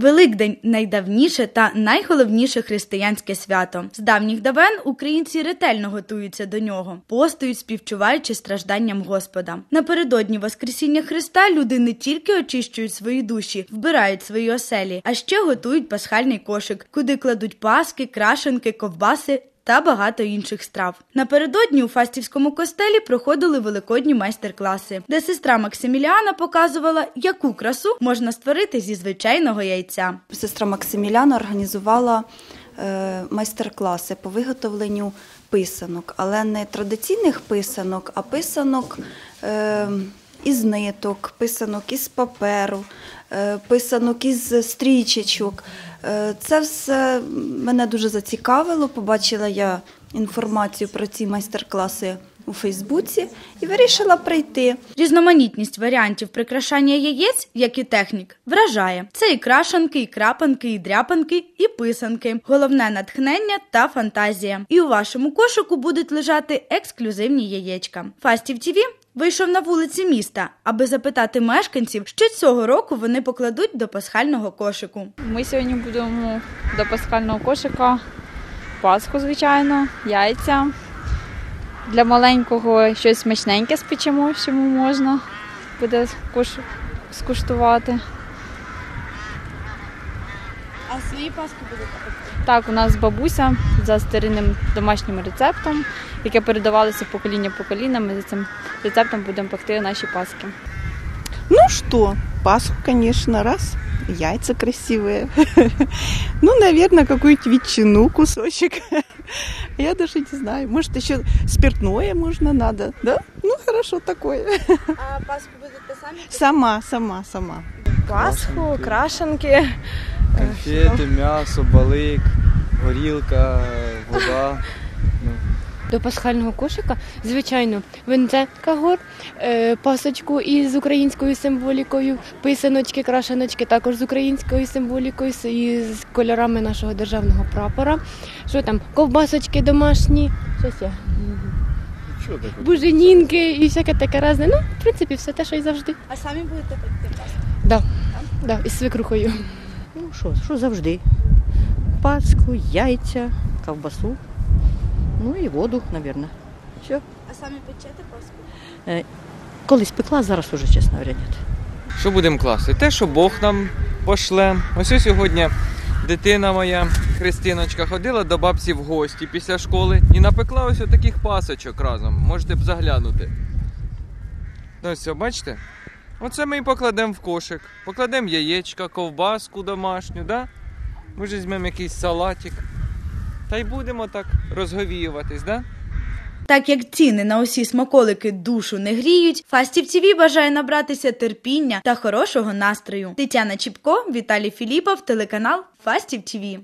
Великдень найдавніше та найголовніше християнське свято. З давніх давен українці ретельно готуються до нього, постують, співчуваючи стражданням Господа. Напередодні Воскресіння Христа люди не тільки очищують свої душі, вбирають свої оселі, а ще готують пасхальний кошик, куди кладуть паски, крашенки, ковбаси та багато інших страв. Напередодні у Фастівському костелі проходили великодні майстер-класи, де сестра Максиміліана показувала, яку красу можна створити зі звичайного яйця. Сестра Максиміляна організувала е, майстер-класи по виготовленню писанок, але не традиційних писанок, а писанок е, із ниток, писанок із паперу, е, писанок із стрічечок. Е, Це все мене дуже зацікавило. Побачила я інформацію про ці майстер-класи у Фейсбуці і вирішила прийти. Різноманітність варіантів прикрашання яєць, як і технік, вражає. Це і крашанки, і крапанки, і дряпанки, і писанки. Головне натхнення та фантазія. І у вашому кошику будуть лежати ексклюзивні яєчка. Фастів ТВ вийшов на вулиці міста, аби запитати мешканців, що цього року вони покладуть до пасхального кошику. Ми сьогодні будемо до пасхального кошика пасху, звичайно, яйця. Для маленького щось смачненьке спечемо, що можна буде скуш- скуштувати. А свої паски будуть Так, у нас бабуся за старинним домашнім рецептом, яке передавалося покоління покоління. Ми за цим рецептом будемо пекти наші паски. Ну что, Пасху, конечно, раз. Яйца красивые. Ну, наверное, какую-нибудь ветчину, кусочек. Я даже не знаю. Может, еще спиртное можно надо, да? Ну, хорошо такое. А паску будете самі? Сама, сама, сама. Пасху, крашенки. Конфети, м'ясо, балик, горілка, вода. Ну, До пасхального кошика, звичайно, винце кагор, е, пасочку із українською символікою, писаночки, крашеночки, також з українською символікою з- і з кольорами нашого державного прапора. Що там, ковбасочки домашні, що ще? що таке? Буженінки і всяке таке різне. Ну, в принципі, все те, що й завжди. А самі будете пекти паску? Да, да, із свекрухою. Ну що, що завжди? Паску, яйця, ковбасу, ну і воду, мабуть. Все. А самі печете паску? Колись пекла, зараз уже, чесно говоря, ні. Що будемо класти? Те, що Бог нам пошле. Ось сьогодні дитина моя, Христиночка, ходила до бабці в гості після школи і напекла ось таких пасочок разом. Можете б заглянути. Ну, ось, бачите? Оце ми і покладемо в кошик. Покладемо яєчка, ковбаску домашню, да? Може, візьмемо якийсь салатик. Та й будемо так розговіюватись, да? Так як ціни на усі смаколики душу не гріють, Фастів ТВ бажає набратися терпіння та хорошого настрою. Тетяна Чіпко, Віталій Філіпов, телеканал Фастів ТВ.